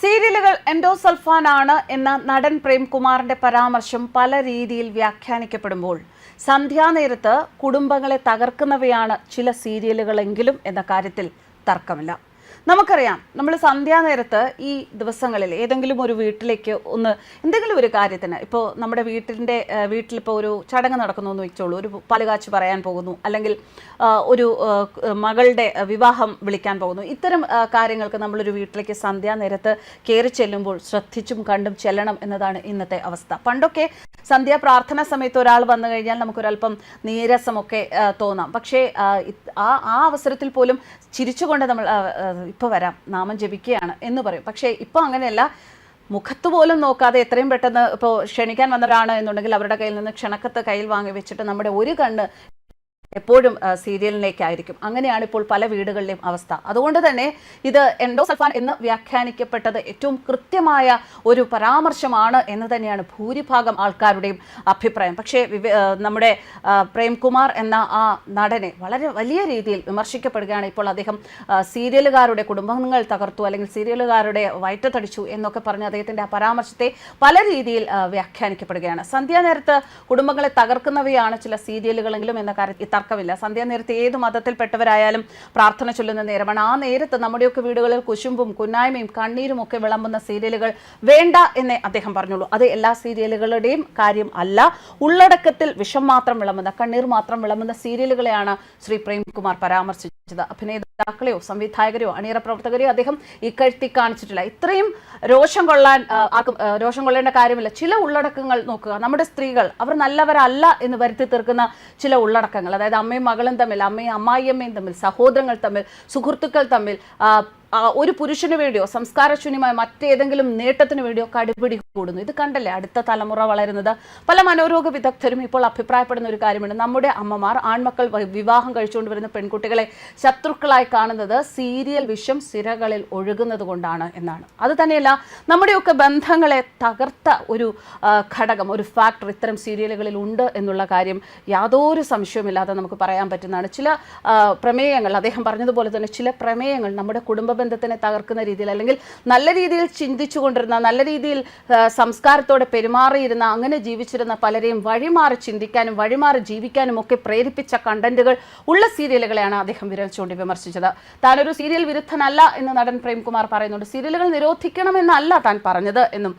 സീരിയലുകൾ എൻഡോസൾഫാൻ ആണ് എന്ന നടൻ പ്രേംകുമാറിന്റെ പരാമർശം പല രീതിയിൽ വ്യാഖ്യാനിക്കപ്പെടുമ്പോൾ സന്ധ്യാനേരത്ത് കുടുംബങ്ങളെ തകർക്കുന്നവയാണ് ചില സീരിയലുകളെങ്കിലും എന്ന കാര്യത്തിൽ തർക്കമില്ല. നമുക്കറിയാം നമ്മൾ സന്ധ്യാനേരത്ത് ഈ ദിവസങ്ങളിൽ ഏതെങ്കിലും ഒരു വീട്ടിലേക്ക് ഒന്ന് എന്തെങ്കിലും ഒരു കാര്യത്തിന് ഇപ്പോൾ നമ്മുടെ വീട്ടിന്റെ വീട്ടിലിപ്പോൾ ഒരു ചടങ്ങ് നടക്കുന്നു എന്ന് വെച്ചോളൂ ഒരു പലകാച്ച് പറയാൻ പോകുന്നു അല്ലെങ്കിൽ ഒരു മകളുടെ വിവാഹം വിളിക്കാൻ പോകുന്നു ഇത്തരം കാര്യങ്ങൾക്ക് നമ്മളൊരു വീട്ടിലേക്ക് സന്ധ്യാനേരത്ത് കയറി ചെല്ലുമ്പോൾ ശ്രദ്ധിച്ചും കണ്ടും ചെല്ലണം എന്നതാണ് ഇന്നത്തെ അവസ്ഥ. പണ്ടൊക്കെ സന്ധ്യാ പ്രാർത്ഥന സമയത്ത് ഒരാൾ വന്നു കഴിഞ്ഞാൽ നമുക്കൊരല്പം നീരസമൊക്കെ തോന്നാം. പക്ഷേ ആ, ആ അവസരത്തിൽ പോലും ചിരിച്ചുകൊണ്ട് നമ്മൾ ഇപ്പോൾ വരാം നാമം ജപിക്കുകയാണ് എന്ന് പറയും. പക്ഷേ ഇപ്പോൾ അങ്ങനെയല്ല. മുഖത്ത് പോലും നോക്കാതെ എത്രയും പെട്ടെന്ന് ഇപ്പോൾ ക്ഷണിക്കാൻ വന്നവരാണ് എന്നുണ്ടെങ്കിൽ അവരുടെ കയ്യിൽ നിന്ന് ക്ഷണക്കത്ത് കയ്യിൽ വാങ്ങി വെച്ചിട്ട് നമ്മുടെ ഒരു കണ്ണ് എപ്പോഴും സീരിയലിലേക്കായിരിക്കും. അങ്ങനെയാണ് ഇപ്പോൾ പല വീടുകളിലെയും അവസ്ഥ. അതുകൊണ്ട് തന്നെ ഇത് എൻഡോസൾഫാൻ എന്ന് വ്യാഖ്യാനിക്കപ്പെട്ടത് ഏറ്റവും കൃത്യമായ ഒരു പരാമർശമാണ് എന്ന് തന്നെയാണ് ഭൂരിഭാഗം ആൾക്കാരുടെയും അഭിപ്രായം. പക്ഷേ നമ്മുടെ പ്രേംകുമാർ എന്ന ആ നടനെ വളരെ വലിയ രീതിയിൽ വിമർശിക്കപ്പെടുകയാണ് ഇപ്പോൾ അദ്ദേഹം സീരിയലുകാരുടെ കുടുംബങ്ങൾ തകർത്തു അല്ലെങ്കിൽ സീരിയലുകാരുടെ വയറ്റത്തടിച്ചു എന്നൊക്കെ പറഞ്ഞ് അദ്ദേഹത്തിന്റെ ആ പരാമർശത്തെ പല രീതിയിൽ വ്യാഖ്യാനിക്കപ്പെടുകയാണ്. സന്ധ്യാനേരത്ത് കുടുംബങ്ങളെ തകർക്കുന്നവയാണ് ചില സീരിയലുകളെങ്കിലും എന്ന കാര്യത്തിൽ തർക്കമില്ല സന്ധ്യാനേരത്ത് ഏത് മതത്തിൽപ്പെട്ടവരായാലും പ്രാർത്ഥന ചൊല്ലുന്ന നേരമാണ്. ആ നേരത്ത് നമ്മുടെയൊക്കെ വീടുകളിൽ കുശുമ്പും കുന്നായ്മയും കണ്ണീരും ഒക്കെ വിളമ്പുന്ന സീരിയലുകൾ വേണ്ട എന്നേ അദ്ദേഹം പറഞ്ഞുള്ളൂ. അത് എല്ലാ സീരിയലുകളുടെയും കാര്യം അല്ല. ഉള്ളടക്കത്തിൽ വിഷം മാത്രം വിളമ്പുന്ന കണ്ണീർ മാത്രം വിളമ്പുന്ന സീരിയലുകളെയാണ് ശ്രീ പ്രേംകുമാർ പരാമർശിച്ചത്. അഭിനേതാക്കളെയോ സംവിധായകരെയോ അണിയറ പ്രവർത്തകരെയോ അദ്ദേഹം ഇക്കഴ്ത്തി കാണിച്ചിട്ടില്ല. ഇത്രയും രോഷം കൊള്ളാൻ രോഷം കൊള്ളേണ്ട കാര്യമില്ല. ചില ഉള്ളടക്കങ്ങൾ നോക്കുക. നമ്മുടെ സ്ത്രീകൾ അവർ നല്ലവരല്ല എന്ന് വരുത്തി തീർക്കുന്ന ചില ഉള്ളടക്കങ്ങൾ. അതായത് അമ്മയും മകളും തമ്മിൽ അമ്മയും അമ്മായിയമ്മയും തമ്മിൽ സഹോദരങ്ങൾ തമ്മിൽ സുഹൃത്തുക്കൾ തമ്മിൽ ഒരു പുരുഷന് വേണ്ടിയോ സംസ്കാരശൂന്യമായ മറ്റേതെങ്കിലും നേട്ടത്തിന് വേണ്ടിയോ കടുപിടി കൂടുന്നു. ഇത് കണ്ടല്ലേ അടുത്ത തലമുറ വളരുന്നത്. പല മനോരോഗ വിദഗ്ധരും ഇപ്പോൾ അഭിപ്രായപ്പെടുന്ന ഒരു കാര്യമാണ് നമ്മുടെ അമ്മമാർ ആൺമക്കൾ വിവാഹം കഴിച്ചുകൊണ്ട് വരുന്ന പെൺകുട്ടികളെ ശത്രുക്കളായി കാണുന്നത് സീരിയൽ വിഷം സിരകളിൽ ഒഴുകുന്നത് കൊണ്ടാണ് എന്നാണ്. അത് തന്നെയല്ല നമ്മുടെയൊക്കെ ബന്ധങ്ങളെ തകർത്ത ഒരു ഘടകം ഒരു ഫാക്ടർ ഇത്തരം സീരിയലുകളിൽ ഉണ്ട് എന്നുള്ള കാര്യം യാതൊരു സംശയവുമില്ലാതെ നമുക്ക് പറയാൻ പറ്റുന്നതാണ്. ചില പ്രമേയങ്ങൾ അദ്ദേഹം പറഞ്ഞതുപോലെ തന്നെ ചില പ്രമേയങ്ങൾ നമ്മുടെ കുടുംബ ബന്ധത്തിനെ തകർക്കുന്ന രീതിയിൽ അല്ലെങ്കിൽ നല്ല രീതിയിൽ ചിന്തിച്ചു കൊണ്ടിരുന്ന നല്ല രീതിയിൽ സംസ്കാരത്തോടെ പെരുമാറിയിരുന്ന അങ്ങനെ ജീവിച്ചിരുന്ന പലരെയും വഴിമാറി ചിന്തിക്കാനും വഴിമാറി ജീവിക്കാനും ഒക്കെ പ്രേരിപ്പിച്ച കണ്ടന്റുകൾ ഉള്ള സീരിയലുകളെയാണ് അദ്ദേഹം വിരമിച്ചുകൊണ്ട് വിമർശിച്ചത്. താനൊരു സീരിയൽ വിരുദ്ധനല്ല എന്ന് നടൻ പ്രേംകുമാർ പറയുന്നുണ്ട്. സീരിയലുകൾ നിരോധിക്കണമെന്നല്ല താൻ പറഞ്ഞത് എന്നും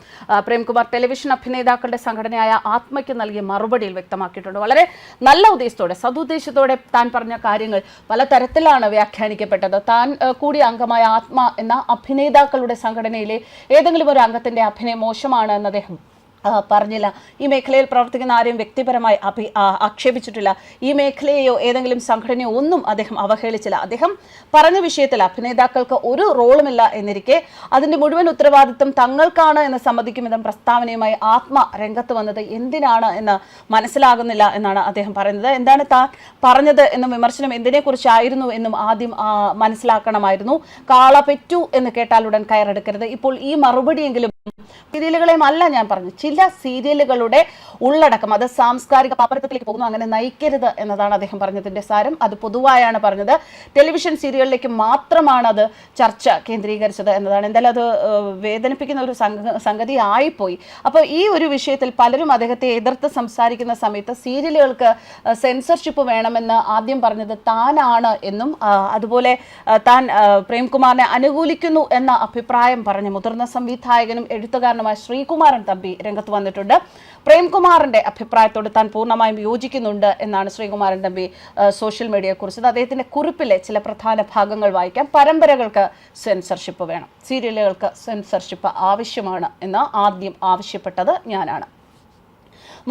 പ്രേംകുമാർ ടെലിവിഷൻ അഭിനേതാക്കളുടെ സംഘടനയായ ആത്മയ്ക്ക് നൽകിയ മറുപടിയിൽ വ്യക്തമാക്കിയിട്ടുണ്ട്. വളരെ നല്ല ഉദ്ദേശത്തോടെ സതുദ്ദേശത്തോടെ താൻ പറഞ്ഞ കാര്യങ്ങൾ പല തരത്തിലാണ് വ്യാഖ്യാനിക്കപ്പെട്ടത്. താൻ കൂടി അംഗമായ ആത്മ എന്ന അഭിനേതാക്കളുടെ സംഘടനയിലെ ഏതെങ്കിലും ഒരു അംഗത്തിന്റെ അഭിനയം മോശമാണ് എന്ന് അദ്ദേഹം പറഞ്ഞില്ല. ഈ മേഖലയിൽ പ്രവർത്തിക്കുന്ന ആരെയും വ്യക്തിപരമായി അഭി ആക്ഷേപിച്ചിട്ടില്ല. ഈ മേഖലയെയോ ഏതെങ്കിലും സംഘടനയോ ഒന്നും അദ്ദേഹം അവഹേളിച്ചില്ല. അദ്ദേഹം പറഞ്ഞ വിഷയത്തിൽ അഭിനേതാക്കൾക്ക് ഒരു റോളുമില്ല എന്നിരിക്കെ അതിന്റെ മുഴുവൻ ഉത്തരവാദിത്വം തങ്ങൾക്കാണ് എന്ന് സമ്മതിക്കും വിധം പ്രസ്താവനയുമായി ആത്മ രംഗത്ത് വന്നത് എന്തിനാണ് എന്ന് മനസ്സിലാകുന്നില്ല എന്നാണ് അദ്ദേഹം പറയുന്നത്. എന്താണ് താൻ പറഞ്ഞത് എന്നും വിമർശനം എന്തിനെക്കുറിച്ചായിരുന്നു എന്നും ആദ്യം മനസ്സിലാക്കണമായിരുന്നു. കാള പെറ്റു എന്ന് കേട്ടാലുടൻ കയറെടുക്കരുത്. ഇപ്പോൾ ഈ മറുപടിയെങ്കിലും സീരിയലുകളെയും അല്ല ഞാൻ പറഞ്ഞു ചില സീരിയലുകളുടെ ഉള്ളടക്കം അത് സാംസ്കാരിക പാപ്പരത്വത്തിലേക്ക് പോകുന്നു അങ്ങനെ നയിക്കരുത് എന്നതാണ് അദ്ദേഹം പറഞ്ഞതിന്റെ സാരം. അത് പൊതുവായാണ് പറഞ്ഞത്. ടെലിവിഷൻ സീരിയലിലേക്ക് മാത്രമാണ് അത് ചർച്ച കേന്ദ്രീകരിച്ചത് എന്നതാണ്. എന്തായാലും അത് വേദനിപ്പിക്കുന്ന ഒരു സംഗ- സംഗതി ആയിപ്പോയി അപ്പോൾ ഈ ഒരു വിഷയത്തിൽ പലരും അദ്ദേഹത്തെ എതിർത്ത് സംസാരിക്കുന്ന സമയത്ത് സീരിയലുകൾക്ക് സെൻസർഷിപ്പ് വേണമെന്ന് ആദ്യം പറഞ്ഞത് താനാണ് എന്നും അതുപോലെ താൻ പ്രേംകുമാറിനെ അനുകൂലിക്കുന്നു എന്ന അഭിപ്രായം പറഞ്ഞ മുതിർന്ന സംവിധായകനും എഴുത്തുകാരനുമായ ശ്രീകുമാരൻ തമ്പി രംഗത്ത് വന്നിട്ടുണ്ട്. പ്രേംകുമാറിന്റെ അഭിപ്രായത്തോട് താൻ പൂർണമായും യോജിക്കുന്നുണ്ട് എന്നാണ് ശ്രീകുമാരൻ തമ്പി സോഷ്യൽ മീഡിയയെ കുറിച്ചത്. അദ്ദേഹത്തിന്റെ കുറിപ്പിലെ ചില പ്രധാന ഭാഗങ്ങൾ വായിക്കാം. പരമ്പരകൾക്ക് സെൻസർഷിപ്പ് വേണം. സീരിയലുകൾക്ക് സെൻസർഷിപ്പ് ആവശ്യമാണ് എന്ന് ആദ്യം ആവശ്യപ്പെട്ടത് ഞാനാണ്.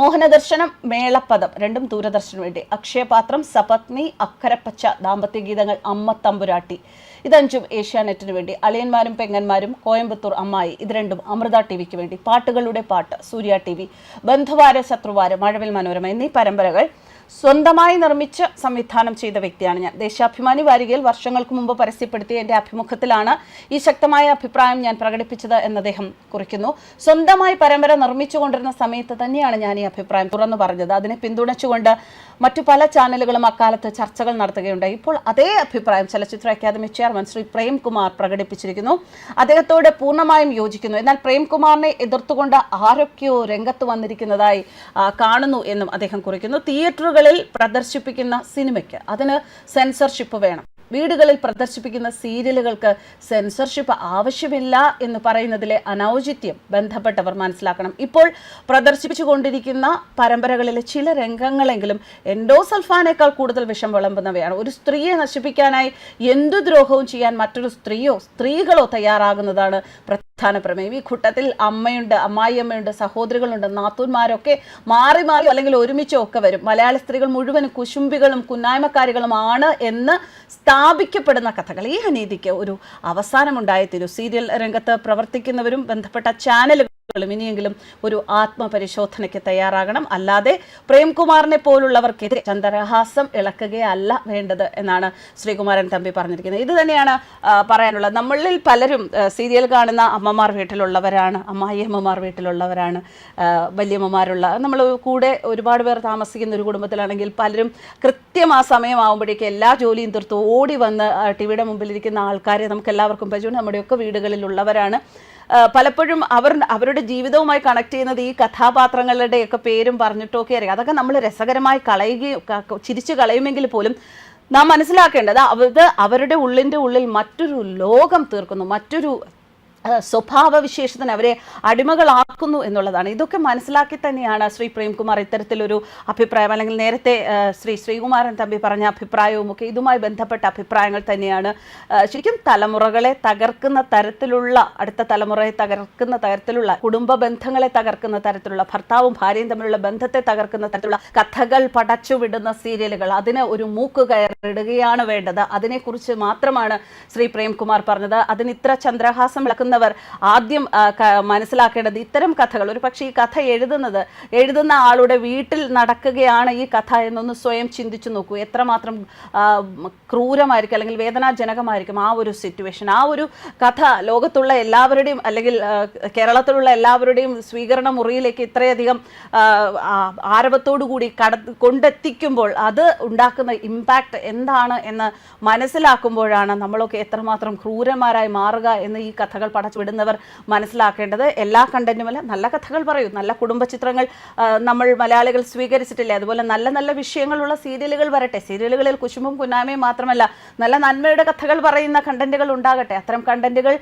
മോഹനദർശനം മേളപ്പദം രണ്ടും ദൂരദർശന് വേണ്ടി. അക്ഷയപാത്രം സപത്നി അക്കരപ്പച്ച ദാമ്പത്യ ഗീതങ്ങൾ അമ്മ തമ്പുരാട്ടി. ഇതഞ്ചും ഏഷ്യാനെറ്റിന് വേണ്ടി അളിയന്മാരും പെങ്ങന്മാരും കോയമ്പത്തൂർ അമ്മായി ഇത് രണ്ടും അമൃത ടി വിക്ക് വേണ്ടി പാട്ടുകളുടെ പാട്ട് സൂര്യ ടി വി ബന്ധുവാര ശത്രുവാര മഴവിൽ മനോരമ എന്നീ പരമ്പരകൾ സ്വന്തമായി നിർമ്മിച്ച് സംവിധാനം ചെയ്ത വ്യക്തിയാണ് ഞാൻ. ദേശാഭിമാനി വാരികയിൽ വർഷങ്ങൾക്ക് മുമ്പ് പരസ്യപ്പെടുത്തിയ എന്റെ അഭിമുഖത്തിലാണ് ഈ ശക്തമായ അഭിപ്രായം ഞാൻ പ്രകടിപ്പിച്ചത് എന്ന് അദ്ദേഹം കുറിക്കുന്നു. സ്വന്തമായി പരമ്പര നിർമ്മിച്ചുകൊണ്ടിരുന്ന സമയത്ത് തന്നെയാണ് ഞാൻ ഈ അഭിപ്രായം തുറന്നു പറഞ്ഞത്. അതിനെ പിന്തുണച്ചുകൊണ്ട് മറ്റു പല ചാനലുകളും അക്കാലത്ത് ചർച്ചകൾ നടത്തുകയുണ്ടായി. ഇപ്പോൾ അതേ അഭിപ്രായം ചലച്ചിത്ര അക്കാദമി ചെയർമാൻ ശ്രീ പ്രേംകുമാർ പ്രകടിപ്പിച്ചിരിക്കുന്നു. അദ്ദേഹത്തോട് പൂർണമായും യോജിക്കുന്നു. എന്നാൽ പ്രേംകുമാറിനെ എതിർത്തുകൊണ്ട് ആരൊക്കെയോ രംഗത്ത് വന്നിരിക്കുന്നതായി കാണുന്നു എന്നും അദ്ദേഹം കുറിക്കുന്നു. തിയേറ്ററുകളിൽ പ്രദർശിപ്പിക്കുന്ന സിനിമയ്ക്ക് അതിന് സെൻസർഷിപ്പ് വേണം. വീടുകളിൽ പ്രദർശിപ്പിക്കുന്ന സീരിയലുകൾക്ക് സെൻസർഷിപ്പ് ആവശ്യമില്ല എന്ന് പറയുന്നതിലെ അനൗചിത്യം ബന്ധപ്പെട്ടവർ മനസ്സിലാക്കണം. ഇപ്പോൾ പ്രദർശിപ്പിച്ചുകൊണ്ടിരിക്കുന്ന പരമ്പരകളിലെ ചില രംഗങ്ങളെങ്കിലും എൻഡോസൾഫാനേക്കാൾ കൂടുതൽ വിഷം വിളമ്പുന്നവയാണ്. ഒരു സ്ത്രീയെ നശിപ്പിക്കാനായി എന്തു ദ്രോഹവും ചെയ്യാൻ മറ്റൊരു സ്ത്രീയോ സ്ത്രീകളോ തയ്യാറാകുന്നതാണ് പ്രധാന പ്രമേയം ഈ കൂട്ടത്തിൽ അമ്മയുണ്ട് അമ്മായിയമ്മയുണ്ട് സഹോദരികളുണ്ട് നാത്തൂന്മാരൊക്കെ മാറി മാറി അല്ലെങ്കിൽ ഒരുമിച്ചോ ഒക്കെ വരും. മലയാള സ്ത്രീകൾ മുഴുവൻ കുശുംബികളും കുന്നായ്മക്കാരികളും ആണ് എന്ന് സ്ഥാപിക്കപ്പെടുന്ന കഥകൾ ഈ അനീതിക്ക് ഒരു അവസാനമുണ്ടായിത്തീരും. സീരിയൽ രംഗത്ത് പ്രവർത്തിക്കുന്നവരും ബന്ധപ്പെട്ട ചാനലുകൾ ഇനിയെങ്കിലും ഒരു ആത്മപരിശോധനയ്ക്ക് തയ്യാറാകണം. അല്ലാതെ പ്രേംകുമാറിനെ പോലുള്ളവർക്കെതിരെ ചന്ദ്രഹാസം ഇളക്കുകയല്ല വേണ്ടത് എന്നാണ് ശ്രീകുമാരൻ തമ്പി പറഞ്ഞിരിക്കുന്നത്. ഇത് തന്നെയാണ് പറയാനുള്ളത്. നമ്മളിൽ പലരും സീരിയൽ കാണുന്ന അമ്മമാർ വീട്ടിലുള്ളവരാണ് അമ്മായിയമ്മമാർ വീട്ടിലുള്ളവരാണ് വലിയമ്മമാരുള്ള. നമ്മൾ കൂടെ ഒരുപാട് പേർ താമസിക്കുന്ന ഒരു കുടുംബത്തിലാണെങ്കിൽ പലരും കൃത്യം ആ സമയമാകുമ്പോഴേക്കും എല്ലാ ജോലിയും തീർത്ത് ഓടി വന്ന് ടി വിയുടെ മുമ്പിലിരിക്കുന്ന ആൾക്കാരെ നമുക്ക് എല്ലാവർക്കും പരിചയം നമ്മുടെയൊക്കെ വീടുകളിലുള്ളവരാണ്. പലപ്പോഴും അവർ അവരുടെ ജീവിതവുമായി കണക്ട് ചെയ്യുന്നത് ഈ കഥാപാത്രങ്ങളുടെയൊക്കെ പേരും പറഞ്ഞിട്ടൊക്കെ അറിയാം. അതൊക്കെ നമ്മൾ രസകരമായി കളയുകയും ചിരിച്ചു കളയുമെങ്കിൽ പോലും നാം മനസ്സിലാക്കേണ്ടത് അത് അവരുടെ ഉള്ളിന്റെ ഉള്ളിൽ മറ്റൊരു ലോകം തീർക്കുന്നു. മറ്റൊരു സ്വഭാവവിശേഷത്തിന് അവരെ അടിമകളാക്കുന്നു എന്നുള്ളതാണ്. ഇതൊക്കെ മനസ്സിലാക്കി തന്നെയാണ് ശ്രീ പ്രേംകുമാർ ഇത്തരത്തിലൊരു അഭിപ്രായം അല്ലെങ്കിൽ നേരത്തെ ശ്രീ ശ്രീകുമാരൻ തമ്പി പറഞ്ഞ അഭിപ്രായവും ഒക്കെ ഇതുമായി ബന്ധപ്പെട്ട അഭിപ്രായങ്ങൾ തന്നെയാണ്. ശരിക്കും തലമുറകളെ തകർക്കുന്ന തരത്തിലുള്ള അടുത്ത തലമുറയെ തകർക്കുന്ന തരത്തിലുള്ള കുടുംബ ബന്ധങ്ങളെ തകർക്കുന്ന തരത്തിലുള്ള ഭർത്താവും ഭാര്യയും തമ്മിലുള്ള ബന്ധത്തെ തകർക്കുന്ന തരത്തിലുള്ള കഥകൾ പടച്ചുവിടുന്ന സീരിയലുകൾ അതിന് ഒരു മൂക്ക് കയറിടുകയാണ് വേണ്ടത്. അതിനെക്കുറിച്ച് മാത്രമാണ് ശ്രീ പ്രേംകുമാർ പറഞ്ഞത്. അതിന് ഇത്ര ചന്ദ്രഹാസം വിളക്കുന്നവർ ആദ്യം മനസ്സിലാക്കേണ്ടത് ഇത്തരം കഥകൾ. ഒരു പക്ഷേ ഈ കഥ എഴുതുന്നത് എഴുതുന്ന ആളുടെ വീട്ടിൽ നടക്കുകയാണ് ഈ കഥ എന്നൊന്ന് സ്വയം ചിന്തിച്ചു നോക്കൂ. എത്രമാത്രം ക്രൂരമായിരിക്കും അല്ലെങ്കിൽ വേദനാജനകമായിരിക്കും ആ ഒരു സിറ്റുവേഷൻ ആ ഒരു കഥ ലോകത്തുള്ള എല്ലാവരുടെയും അല്ലെങ്കിൽ കേരളത്തിലുള്ള എല്ലാവരുടെയും സ്വീകരണ മുറിയിലേക്ക് ഇത്രയധികം ആ, ആ, ആരവത്തോടു കൂടി കട കൊണ്ടെത്തിക്കുമ്പോൾ അത് ഉണ്ടാക്കുന്ന ഇമ്പാക്റ്റ് എന്താണ് എന്ന് മനസ്സിലാക്കുമ്പോഴാണ് നമ്മളൊക്കെ എത്രമാത്രം ക്രൂരന്മാരായി മാറുക എന്ന് ഈ കഥകൾ പടച്ചുവിടുന്നവർ മനസ്സിലാക്കേണ്ടത് എല്ലാ കണ്ടന്റുമല്ല നല്ല കഥകൾ പറയൂ നല്ല കുടുംബ ചിത്രങ്ങൾ നമ്മൾ മലയാളികൾ സ്വീകരിച്ചിട്ടില്ലേ? അതുപോലെ നല്ല നല്ല വിഷയങ്ങളുള്ള സീരിയലുകൾ വരട്ടെ. സീരിയലുകളിൽ കുശുമ്പും കുന്നാമയും മാത്രമല്ല നല്ല നന്മയുടെ കഥകൾ പറയുന്ന കണ്ടന്റുകൾ ഉണ്ടാകട്ടെ. അത്തരം കണ്ടന്റുകൾ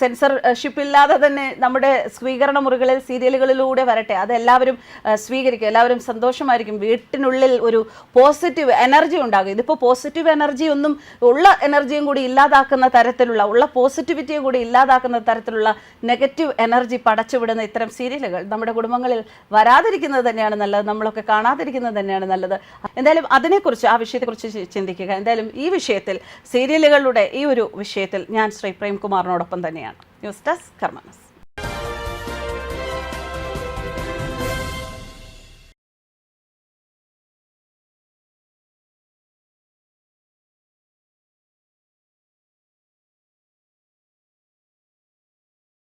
സെൻസർഷിപ്പ് ഇല്ലാതെ തന്നെ നമ്മുടെ സ്വീകരണ മുറികളിൽ സീരിയലുകളിലൂടെ വരട്ടെ. അതെല്ലാവരും സ്വീകരിക്കും. എല്ലാവരും സന്തോഷമായിരിക്കും. വീട്ടിനുള്ളിൽ ഒരു പോസിറ്റീവ് എനർജി ഉണ്ടാകും. ഇതിപ്പോൾ പോസിറ്റീവ് എനർജി ഒന്നും ഉള്ള എനർജിയും കൂടി ഇല്ലാതാക്കുന്ന തരത്തിലുള്ള ഉള്ള പോസിറ്റിവിറ്റിയും കൂടി ഇല്ലാതാക്കുന്ന തരത്തിലുള്ള നെഗറ്റീവ് എനർജി പടച്ചുവിടുന്ന ഇത്തരം സീരിയലുകൾ നമ്മുടെ കുടുംബങ്ങളിൽ വരാതിരിക്കുന്നത് തന്നെയാണ് നല്ലത്. നമ്മളൊക്കെ കാണാതിരിക്കുന്നത് തന്നെയാണ് നല്ലത്. എന്തായാലും അതിനെക്കുറിച്ച് ആ വിഷയത്തെക്കുറിച്ച് ചിന്തിക്കുക. എന്തായാലും ഈ വിഷയത്തിൽ സീരിയലുകളുടെ ഈ ഒരു വിഷയത്തിൽ ഞാൻ ശ്രീ പ്രേംകുമാറിനോടൊപ്പം തന്നെയാണ്. News desk കർമ്മനസ്